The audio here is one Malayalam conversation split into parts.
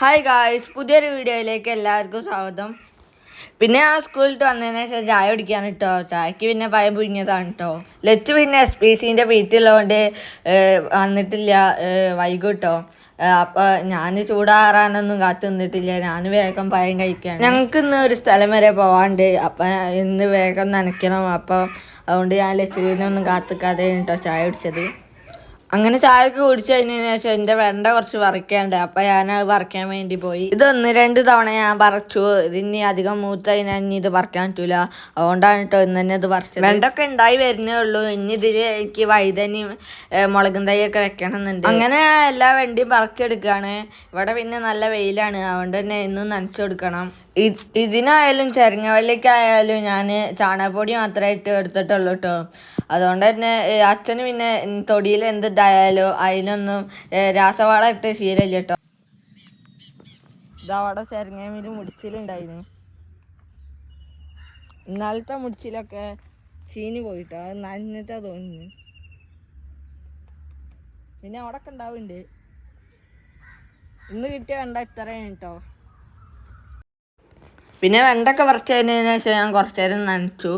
ഹായ് ഗായ്സ് പുതിയൊരു വീഡിയോയിലേക്ക് എല്ലാവർക്കും സ്വാഗതം. പിന്നെ ആ സ്കൂളിൽ വന്നതിന് ശേഷം ചായ കുടിക്കാൻ കേട്ടോ ചായക്ക് പിന്നെ പയം പുഴിഞ്ഞതാണ് കേട്ടോ ലച്ചു പിന്നെ എസ് പി സിന്റെ വീട്ടിലുള്ളതുകൊണ്ട് വന്നിട്ടില്ല വൈകിട്ടോ വൈകും കേട്ടോ അപ്പോൾ ഞാൻ ചൂടാറാനൊന്നും കാത്തു നിന്നിട്ടില്ല. ഞാൻ വേഗം പയം കഴിക്കുകയാണ് ഞങ്ങൾക്ക് ഇന്ന് ഒരു സ്ഥലം വരെ പോവാണ്ട്. അപ്പം ഇന്ന് വേഗം നനയ്ക്കണം. അപ്പോൾ അതുകൊണ്ട് ഞാൻ ലച്ചുവിനൊന്നും കാത്തിക്കാതെ കേട്ടോ ചായ കുടിച്ചത്. അങ്ങനെ ചായക്ക് കുടിച്ചു കഴിഞ്ഞതിന് ശേഷം എന്റെ വെണ്ട കുറച്ച് വറക്കാണ്ട് അപ്പം ഞാൻ അത് വറക്കാൻ വേണ്ടി പോയി. ഇത് ഒന്ന് രണ്ട് തവണ ഞാൻ വറച്ചു. ഇതിനി അധികം മൂത്ത കഴിഞ്ഞാൽ ഇനി ഇത് വറക്കാൻ പറ്റൂല. അതുകൊണ്ടാണ് കേട്ടോ ഇന്ന് തന്നെ ഇത് വറച്ചത്. വെണ്ടൊക്കെ ഉണ്ടായി വരുന്നേ ഉള്ളൂ. ഇനി ഇതിൽ എനിക്ക് വൈതനയും മുളകും തൈയൊക്കെ വെക്കണം എന്നുണ്ട് അങ്ങനെ എല്ലാ വെണ്ടിയും പറിച്ചെടുക്കുകയാണ് ഇവിടെ പിന്നെ നല്ല വെയിലാണ്. അതുകൊണ്ട് തന്നെ ഇന്നും നനച്ചു കൊടുക്കണം. ഇതിനായാലും ചെറുങ്ങവള്ളിക്കായാലും ഞാൻ ചാണകപ്പൊടി മാത്രമേ ഇട്ട് എടുത്തിട്ടുള്ളൂ കേട്ടോ അതുകൊണ്ട് തന്നെ അച്ഛന് പിന്നെ തൊടിയിൽ എന്തുണ്ടായാലും അതിനൊന്നും രാസവളം ഇട്ട് ശീലമില്ല കേട്ടോ ഇതവിടെ ചെരങ്ങമീൻ മുടിച്ചിലുണ്ടായിന്. ഇന്നലത്തെ മുടിച്ചിലൊക്കെ ചീനി പോയിട്ടോ അത് നനഞ്ഞിട്ടാ തോന്നുന്നു. പിന്നെ അവിടെ ഒക്കെ ഉണ്ടാവുന്നുണ്ട് ഇന്ന് കിട്ടിയ വേണ്ട ഇത്രയാണ് കേട്ടോ പിന്നെ വെണ്ടൊക്കെ പറിച്ചതിന് ശേഷം ഞാൻ കുറച്ചു നേരം നനച്ചു.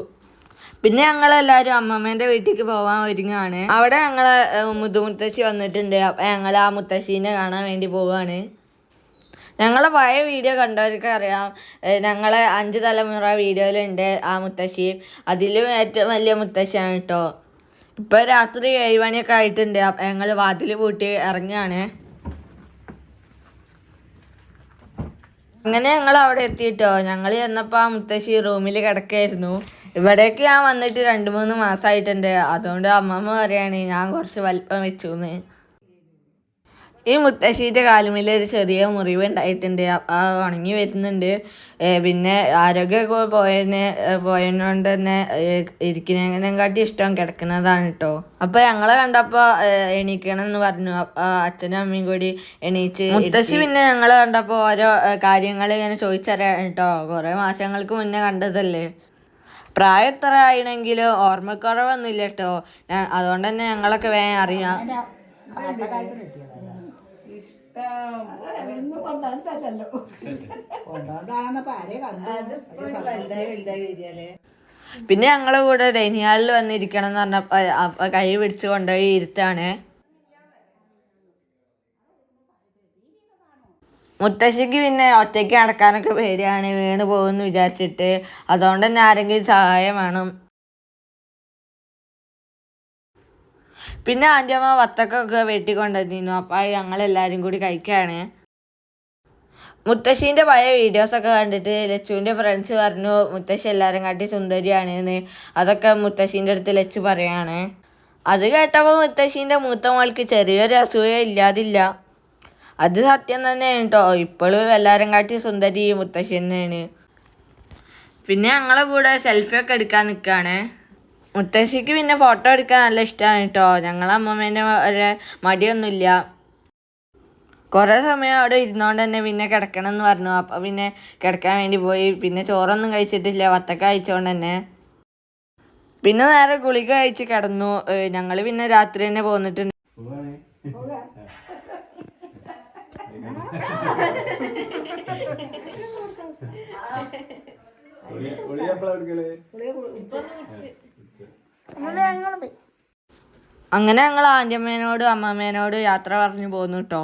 പിന്നെ ഞങ്ങൾ എല്ലാവരും അമ്മമ്മേന്റെ വീട്ടിലേക്ക് പോകാൻ ഒരുങ്ങാണ്. അവിടെ ഞങ്ങൾ മുതുമുത്തശ്ശി വന്നിട്ടുണ്ട്. അപ്പം ഞങ്ങൾ ആ മുത്തശ്ശീനെ കാണാൻ വേണ്ടി പോവുകയാണ് ഞങ്ങളെ പഴയ വീഡിയോ കണ്ടവർക്ക് അറിയാം. ഞങ്ങളെ അഞ്ച് തലമുറ വീഡിയോയിലുണ്ട് ആ മുത്തശ്ശി. അതിലും ഏറ്റവും വലിയ മുത്തശ്ശിയാണ് കേട്ടോ. ഇപ്പോൾ രാത്രി ഏഴ് മണിയൊക്കെ ആയിട്ടുണ്ട്. ഞങ്ങൾ വാതിൽ പൂട്ടി ഇറങ്ങുകയാണ് അങ്ങനെ ഞങ്ങൾ അവിടെ എത്തിയിട്ടോ ഞങ്ങൾ ചെന്നപ്പോൾ ആ മുത്തശ്ശി റൂമിൽ കിടക്കായിരുന്നു. ഇവിടേക്ക് ഞാൻ വന്നിട്ട് രണ്ട് മൂന്ന് മാസമായിട്ടുണ്ട് അതുകൊണ്ട് അമ്മമ്മ പറയാണ് ഞാൻ കുറച്ച് വലിപ്പം വെച്ചു എന്ന് ഈ മുത്തശ്ശീന്റെ കാലുമിൽ ഒരു ചെറിയ മുറിവ് ഉണ്ടായിട്ടുണ്ട് ആ ഉണങ്ങി വരുന്നുണ്ട് പിന്നെ ആരോഗ്യമൊക്കെ പോയതിനെ പോയതിനോണ്ട് തന്നെ ഇരിക്കുന്നതിനെക്കാട്ടി ഇഷ്ടം കിടക്കുന്നതാണ് കേട്ടോ അപ്പൊ ഞങ്ങളെ കണ്ടപ്പോ എണീക്കണം എന്ന് പറഞ്ഞു അച്ഛനും അമ്മയും കൂടി എണീച്ച് മുത്തശ്ശി പിന്നെ ഞങ്ങളെ കണ്ടപ്പോ ഓരോ കാര്യങ്ങൾ ഇങ്ങനെ ചോദിച്ചറിയാൻ കേട്ടോ കുറെ മാസങ്ങൾക്ക് മുന്നേ കണ്ടതല്ലേ പ്രായം എത്ര ആയിണെങ്കിലും ഓർമ്മക്കുറവൊന്നുമില്ല കേട്ടോ ഞാൻ- അതുകൊണ്ട് തന്നെ ഞങ്ങളൊക്കെ വേഗം അറിയാം പിന്നെ ഞങ്ങളെ കൂടെ ഡൈനിങ് ഹാളിൽ വന്നിരിക്കണം എന്ന് പറഞ്ഞപ്പോ കൈ പിടിച്ച് കൊണ്ടുപോയി ഇരുത്താണ്. മുത്തശ്ശിക്ക് പിന്നെ ഒറ്റയ്ക്ക് നടക്കാനൊക്കെ പേടിയാണ് വീണ് പോകുമെന്ന് വിചാരിച്ചിട്ട്. അതുകൊണ്ട് തന്നെ ആരെങ്കിലും സഹായം വേണം. പിന്നെ ആന്റിയമ്മ വത്തക്കൊക്കെ വെട്ടിക്കൊണ്ടുവന്നിരുന്നു അപ്പോൾ ഞങ്ങളെല്ലാവരും കൂടി കഴിക്കുകയാണ് മുത്തശ്ശീന്റെ പഴയ വീഡിയോസൊക്കെ കണ്ടിട്ട് ലച്ചുവിന്റെ ഫ്രണ്ട്സ് പറഞ്ഞു മുത്തശ്ശി എല്ലാവരും കാട്ടി സുന്ദരിയാണ് എന്ന് അതൊക്കെ മുത്തശ്ശീന്റെ അടുത്ത് ലച്ചു പറയാണ്. അത് കേട്ടപ്പോൾ മുത്തശ്ശീന്റെ മൂത്ത മോൾക്ക് ചെറിയൊരു അസൂയ ഇല്ലാതില്ല. അത് സത്യം തന്നെയാണ് കേട്ടോ ഇപ്പോഴും എല്ലാവരും കാട്ടി സുന്ദരി മുത്തശ്ശി തന്നെയാണ്. പിന്നെ ഞങ്ങളെ കൂടെ സെൽഫി ഒക്കെ എടുക്കാൻ നിൽക്കുകയാണ് മുത്തശ്ശിക്ക് പിന്നെ ഫോട്ടോ എടുക്കാൻ നല്ല ഇഷ്ടമാണ് കേട്ടോ ഞങ്ങളെ അമ്മമ്മേന്റെ വരെ മടിയൊന്നുമില്ല. കുറേ സമയം അവിടെ ഇരുന്നോണ്ട് തന്നെ പിന്നെ കിടക്കണം എന്ന് പറഞ്ഞു. അപ്പോൾ പിന്നെ കിടക്കാൻ വേണ്ടി പോയി. പിന്നെ ചോറൊന്നും കഴിച്ചിട്ടില്ല. വത്തക്ക കഴിച്ചോണ്ട് തന്നെ. പിന്നെ നേരെ ഗുളിക കഴിച്ച് കിടന്നു. ഞങ്ങൾ പിന്നെ രാത്രി തന്നെ പോന്നിട്ടുണ്ട്. അങ്ങനെ ഞങ്ങൾ ആന്റിയമ്മേനോട് അമ്മമ്മേനോട് യാത്ര പറഞ്ഞു പോന്നു കേട്ടോ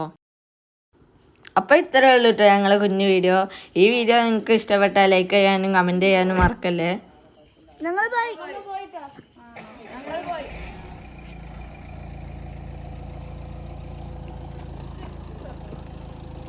അപ്പോൾ ഇത്രയേ ഉള്ളൂ കേട്ടോ ഞങ്ങളെ കുഞ്ഞു വീഡിയോ. ഈ വീഡിയോ നിങ്ങൾക്ക് ഇഷ്ടപ്പെട്ടാൽ ലൈക്ക് ചെയ്യാനും കമന്റ് ചെയ്യാനും മറക്കല്ലേ? ഞങ്ങൾ പോയി. പോയിട്ടോ